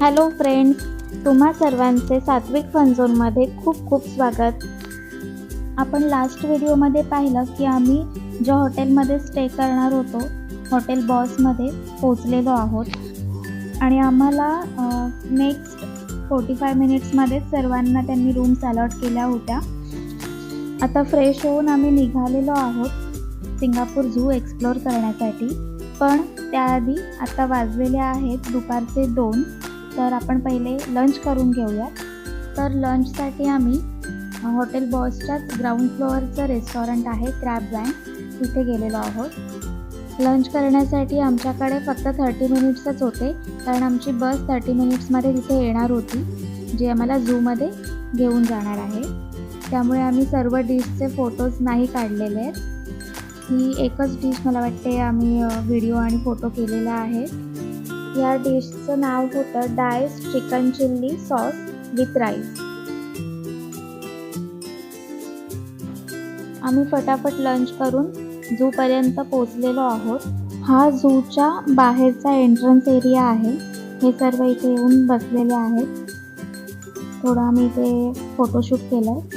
Hello friends तुम्हा सर्वांचे सात्विक फनझोनमध्ये खूप खूप स्वागत. आपण लास्ट व्हिडिओमध्ये पाहिलं की आम्ही ज्या हॉटेलमध्ये स्टे करणार होतो हॉटेल बॉसमध्ये पोचलेलो आहोत. आणि आम्हाला नेक्स्ट फोर्टी फाय मिनिट्समध्ये सर्वांना त्यांनी रूम्स अलॉट केल्या होत्या. आता फ्रेश होऊन आम्ही निघालेलो आहोत सिंगापूर झू एक्सप्लोअर करण्यासाठी. पण त्याआधी आता वाजलेले आहेत दुपारचे दोन. तर आपण पहिले लंच करून घेऊयात तर लंचसाठी आम्ही हॉटेल बॉसच्याच ग्राउंड फ्लोअरचं रेस्टॉरंट आहे क्रॅब बँड तिथे गेलेलो आहोत. लंच करण्यासाठी आमच्याकडे फक्त थर्टी मिनिट्सच होते. कारण आमची बस थर्टी मिनिट्समध्ये तिथे येणार होती जी आम्हाला झूमध्ये घेऊन जाणार आहे. त्यामुळे आम्ही सर्व डिशचे फोटोज नाही काढलेले आहेत. ही एकच डिश मला वाटते आम्ही व्हिडिओ आणि फोटो केलेला आहे. या डिशचं नाव होतं dice chicken chilli sauce with rice. आम्ही फटाफट लंच करून झूपर्यंत पोचलेलो आहोत. हा झूच्या बाहेरचा एंट्रन्स एरिया आहे. हे सर्व इथे येऊन बसलेले आहेत. थोडं आम्ही इथे फोटोशूट केलं आहे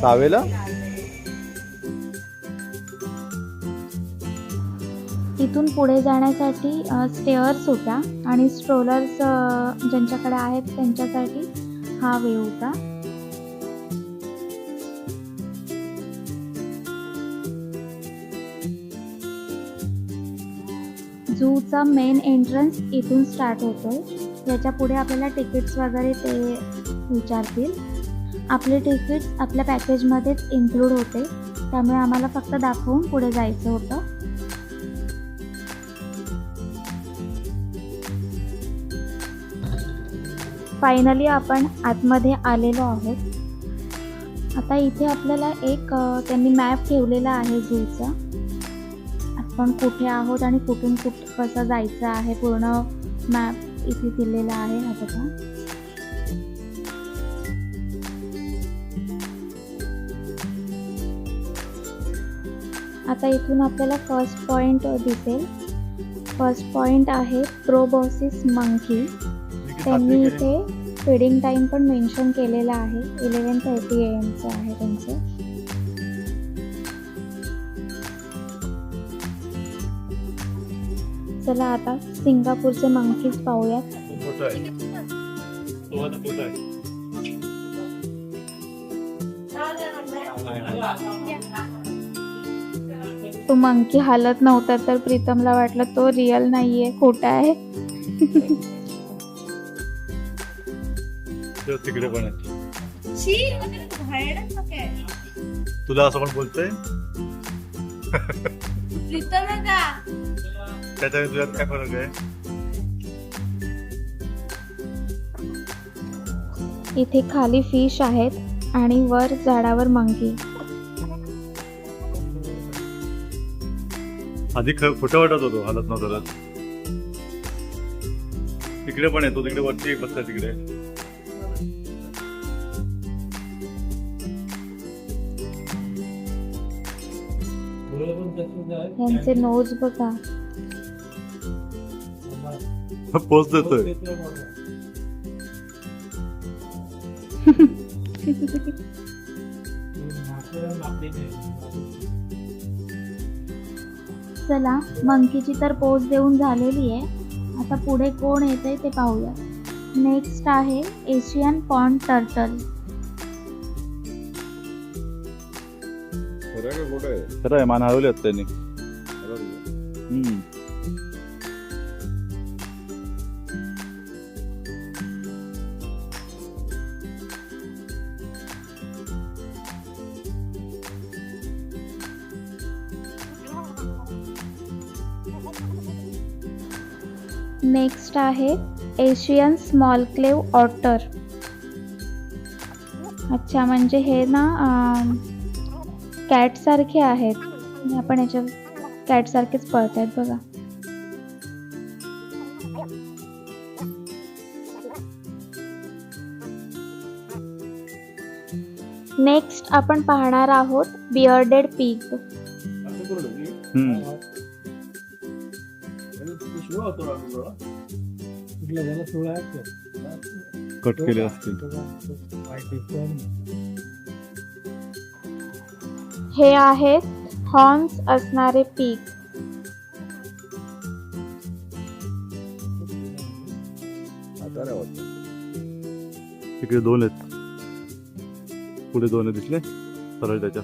सावेला? इथून पुढे जाण्यासाठी स्टेअर्स होत्या आणि स्ट्रोलर्स ज्यांच्याकडे आहेत त्यांच्यासाठी हा वे होता. झूचा मेन एंट्रन्स इथून स्टार्ट होतोय. याच्यापुढे आपल्याला तिकीट्स वगैरे ते विचारतील. आपले तिकीट आपल्या पॅकेजमध्येच इन्क्लूड होते. त्यामुळे आम्हाला फक्त दाखवून पुढे जायचं होतं. फायनली आपण आतमध्ये आलेलो आहोत. आता इथे आपल्याला एक त्यांनी मॅप ठेवलेला आहे झूचा आपण कुठे आहोत आणि कुठून कुठ कसं जायचं आहे पूर्ण मॅप इथे दिलेला आहे हा बघा. आता इथून आपल्याला फर्स्ट पॉइंट दिसेल. फर्स्ट पॉइंट आहे प्रोबॉसिस मंकी त्यांनी इथे फीडिंग टाइम पण मेन्शन केलेला आहे. इलेवन थर्टी एमचं आहे त्यांचं. चला आता सिंगापूरचे मंकीज पाहूयात. आहे. तो मंकी हालत नव्हता तर प्रीतमला वाटलं तो रिअल नाहीये खोटा आहे. तो तिकडे पण आहे. तुला असं पण बोलतोय? त्याच्याने तुझ्यात काय फरक आहे? इथे खाली फिश आहेत आणि वर झाडावर मंकी. आधी ख- खोटं वाटत होतो हालत नव्हतं. तिकडे पण आहे तो तिकडे वरती एक बसला तिकडे. यांचे नोज बघा. पोच देतोय. चला मंकीची तर पोच देऊन झालेली आहे. आता पुढे कोण येतंय ते पाहूया. नेक्स्ट आहे एशियन पॉन्ड टर्टल खरं आहे मान हरवली आहेत त्यांनी. नेक्स्ट आहे एशियन स्मॉल क्लेव ऑटर. अच्छा म्हणजे हे ना कॅट सारखे आहेत. आणि आपण याच्या कॅट सारखेच पळत आहेत बघा. नेक्स्ट आपण पाहणार आहोत बिअर्डेड पीक हम्म. कट केले असतील हे आहेत हॉर्न्स असणारे पीक तिकडे दोन आहेत पुढे दोन आहेत दिसले सरळ त्याच्या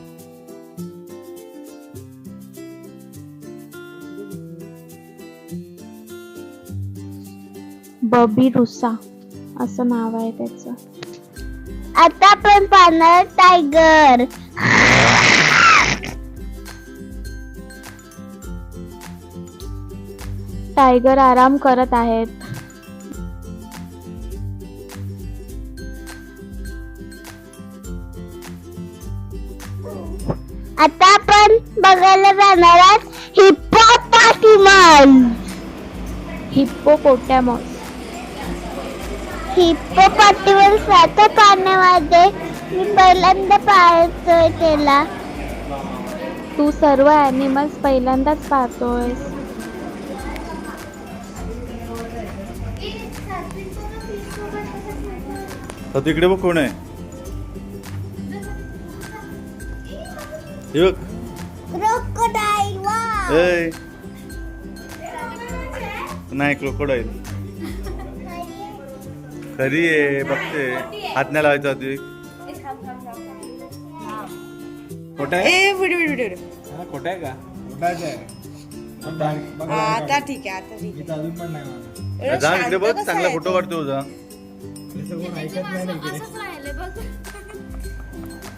बबी रुसा असं नाव आहे त्याचं. आता आपण पाहणार टायगर. टायगर आराम करत आहेत. आता आपण बघायला जाणार आहोत हिप्पोपॉटिमस हिप्पोपोटॅमॉस हिप्पोपॉटिमस आता पाण्यामध्ये मी पहिल्यांदा पाहतोय त्याला. तू सर्व ॲनिमल्स पहिल्यांदाच पाहतोयस. तर तिकडे बघ कोण आहे. हे बघ. क्रोकोडाईल ए. नाही क्रोकोडाईल खरी आहे बघते. हात नाही लावायचा व्हिडिओ खोट आहे का? आता ठीक आहे आता ठीक आहे. जा इकडे बघ चांगला फोटो काढतो तुझा.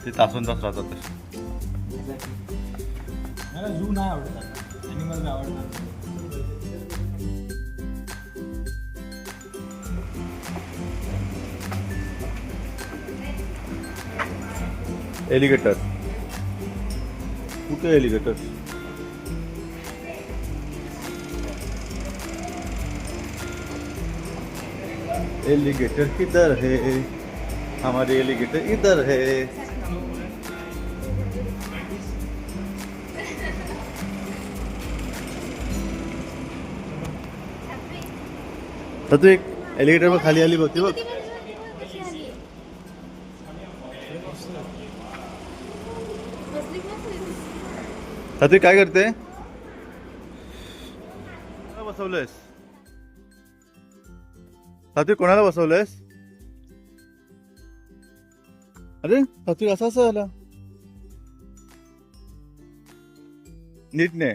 ते तासून तास राहतात तसे. मला झू नाही आवडत अॅनिमल आवडतात एलिगेटर कुठे एलिगेटर एलिगेटर किधर है? हमारे एलिगेटर इधर है। तर तू एक एलिगेटर बघ खाली आली बघ ती बघ सात्विक काय करते? बसवलंयस? सात्विक कोणाला बसवलंयस? अरे सात्विक असा असं झाला. नीट नाही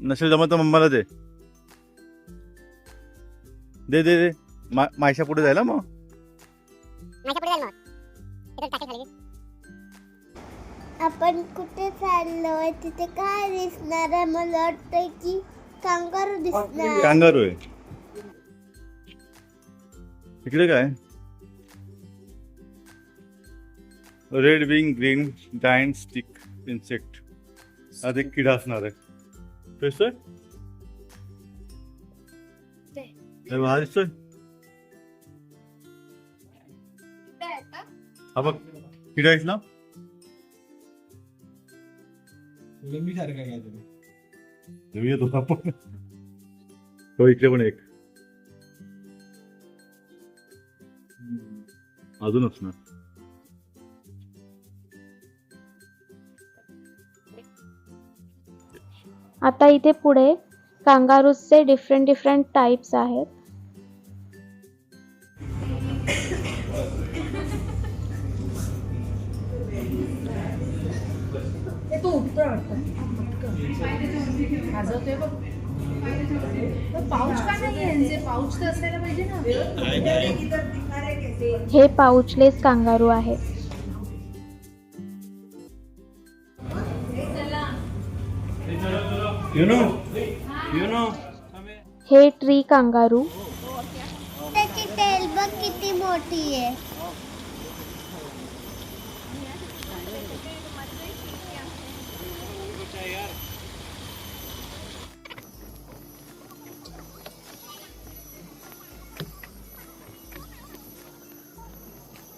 नसेल जमत तर मम्माला दे. दे दे दे. मा मायशा पुढे जायला मग? आपण कुठे चाललोय तिथे काय दिसणार आहे? मला वाटतंय की कांगारू दिसणार. कांगारू आहे. इकडे काय? Red wing green dine stick insect आज एक किडा असणार आहे. दिसतोय हा बघ किडा आहेस ना? लिंबी सारखं काय तुम्ही घेऊया तो आपण. तो इकडे पण एक. अजून असणार. आता इथे पुढे कांगारूजचे डिफरंट डिफरंट टाईप्स आहेत. वाजवतोय बघ. पाऊच का नाही यांचे पाऊच तर असायला पाहिजे ना. हे पाऊचलेस कांगारू आहेत. यु नो यु नो हे ट्री कांगारू. त्याची टेल बघ किती मोठी आहे.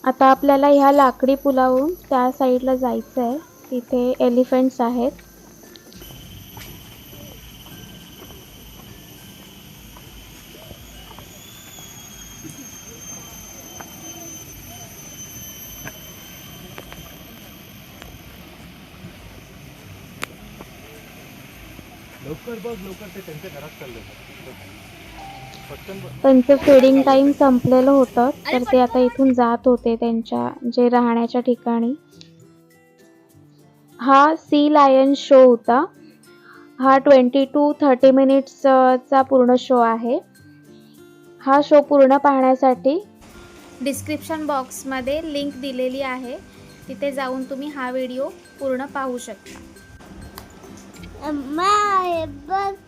आता आपल्याला ह्या लाकडी पुलावरून त्या साईडला जायचं आहे तिथे एलिफंट्स आहेत. लवकर बघ लवकर ते त्यांच्या घरात चाललं त्यांचं फीडिंग टाइम संपलेलं होतं. तर ते आता इथून जात होते त्यांच्या जे राहण्याच्या ठिकाणी. हा सी लायन शो होता. हा ट्वेंटी टू थर्टी मिनिट्सचा पूर्ण शो आहे. हा शो पूर्ण पाहण्यासाठी डिस्क्रिप्शन बॉक्समध्ये लिंक दिलेली आहे. तिथे जाऊन तुम्ही हा व्हिडिओ पूर्ण पाहू शकता.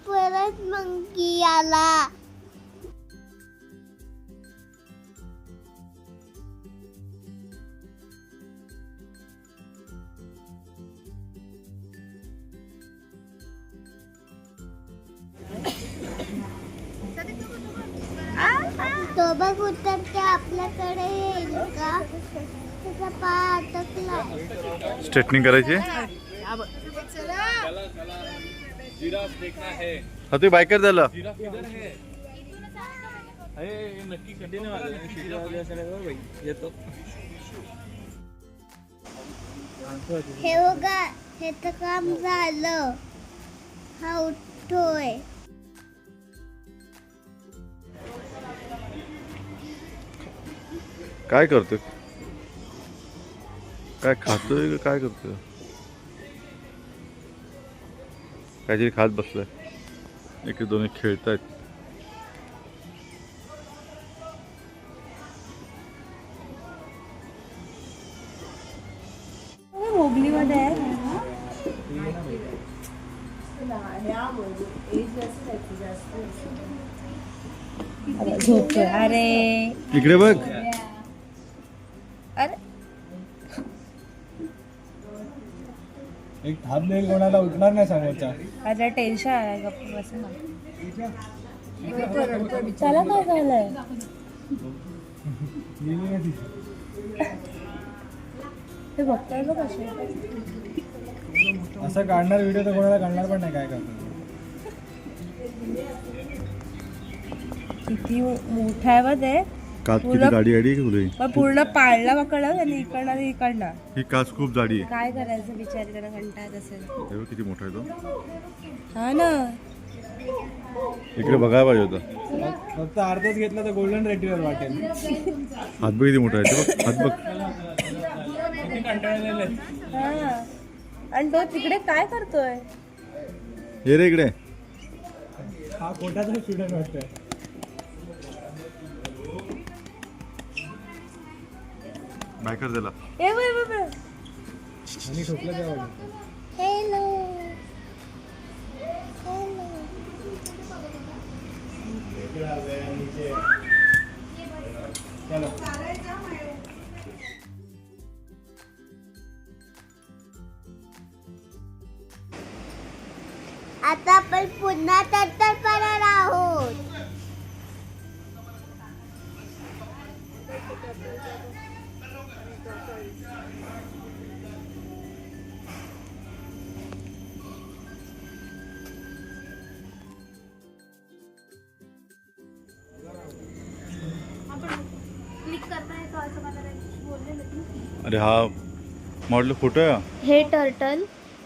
परत मंकी आला. बघ आपल्याकडे येईल का? त्याचा पाय अटकलाय स्ट्रेटनिंग करायची हा तुम्ही बायकर झालं. हे बघा ह्याचं काम झालं. हा उठतोय. काय करतोय काय खातोय का काय करतोय काहीतरी खात बसलाय एक दोन्ही खेळतायत मोगलीमध्ये आहे झोपतोय अरे इकडे बघ एक हात देईल कोणाला उठणार नाही समोरचा. अरे टेन्शन आहे गप्प त्याला काय झालंय? ते बघताय बघ कसे असं काढणार व्हिडिओ तर कोणाला काढणार पण नाही काय करतो किती मोठा आहे बघ ते काच किती जाडी आडी तुला पूर्ण पाळला पकडलं त्यांनी इकडनं आणि इकडनं? ही काच खूप जाडी आहे. काय करायचं बिचारी त्यांना कंटाळत असेल हे बघ किती मोठा आहे तो. हा ना. इकडे बघायला पाहिजे होता. फक्त अर्धच घेतलं तर गोल्डन रेटिवर वाटेल. हात बघ किती मोठा आहे ते. बघ. हात बघ हा. आणि तो तिकडे काय करतोय? हे रे इकडे. हा कोटाचा स्टुडंट वाटतोय. बायकर दिला ए बाय बाय बाय. आणि ठोकलं काय हॅलो हॅलो आता आपण पुन्हा तर अरे हा मॉडल फोटो आहे? हा. हे टर्टल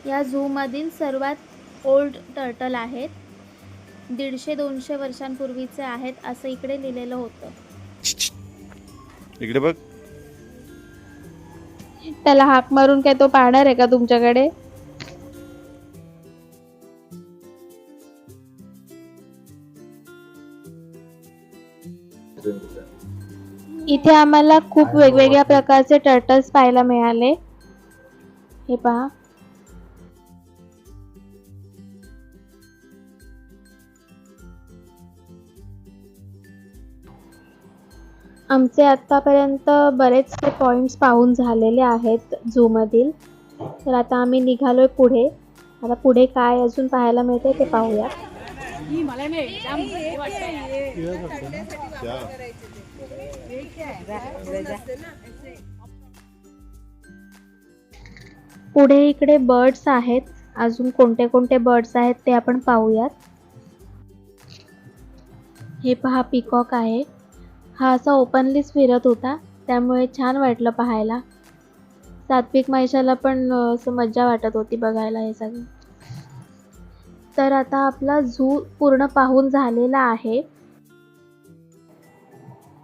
या झूमधील सर्वात ओल्ड टर्टल आहेत. दीडशे दोनशे वर्षांपूर्वीचे आहेत असं इकडे लिहिलेलं होतं. इकडे बघ. त्याला हाक मारून काय तो पाहणार आहे का तुमच्याकडे? इथे आम्हाला खूप वेगवेगळ्या प्रकारचे टर्टल्स पाहायला मिळाले. हे पहा. आमचे आत्तापर्यंत बरेचसे पॉईंट्स पाहून झालेले आहेत झूमधील तर आता आम्ही निघालोय पुढे. आता पुढे काय अजून पाहायला मिळते ते पाहूया. पुढे इकडे बर्ड्स आहेत. अजून कोणते कोणते बर्ड्स आहेत ते आपण पाहूयात. हे पहा पिकॉक आहे. हा असा ओपनलीच फिरत होता. त्यामुळे छान वाटलं पाहायला. सात्विक मैशाला पण असं मज्जा वाटत होती बघायला हे सगळं. तर आता आपला झू पूर्ण पाहून झालेला आहे.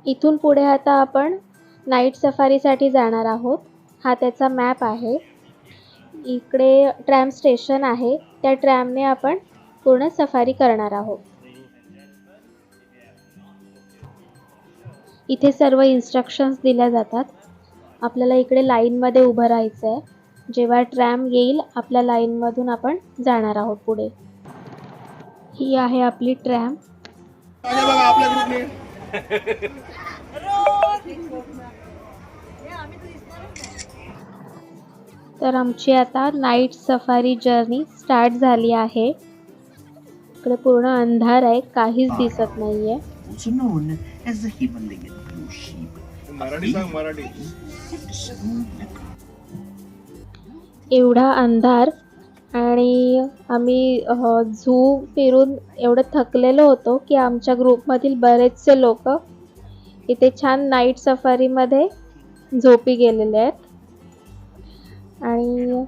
इथून पुढे आता आपण नाईट सफारीसाठी जाणार आहोत. हा त्याचा मॅप आहे. इकडे ट्रॅम स्टेशन आहे. त्या ट्रॅमने आपण पूर्ण सफारी करणार आहोत. इथे सर्व इन्स्ट्रक्शन्स दिल्या जातात. आपल्याला इकडे लाईनमध्ये उभं राहायचं आहे जेव्हा ट्रॅम येईल आपल्या लाईनमधून आपण जाणार आहोत पुढे. ही आहे आपली ट्रॅम तर आमची आता नाईट सफारी जर्नी स्टार्ट झाली आहे. इकडे पूर्ण अंधार आहे काहीच दिसत नाहीये. एवढा अंधार आणि आम्ही झू फिरून एवढं थकलेलो होतो की आमच्या ग्रुपमधील बरेचसे लोक इथे छान नाईट सफारीमध्ये झोपी गेलेले आहेत. आणि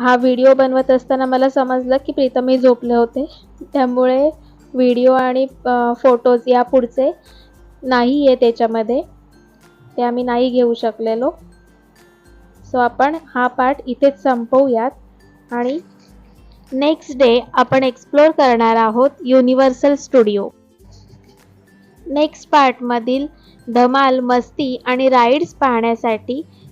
हा व्हिडिओ बनवत असताना मला समजलं की प्रीतमही झोपले होते. त्यामुळे व्हिडिओ आणि फोटोज या पुढचे नाही आहे त्याच्यामध्ये ते आम्ही नाही घेऊ शकलेलो. सो आपण हा पार्ट इथेच संपवूयात. आणि नेक्स्ट डे आपण एक्सप्लोर करणार आहोत युनिव्हर्सल स्टुडिओ. नेक्स्ट पार्टमधील धमाल मस्ती आणि राईड्स पाहण्यासाठी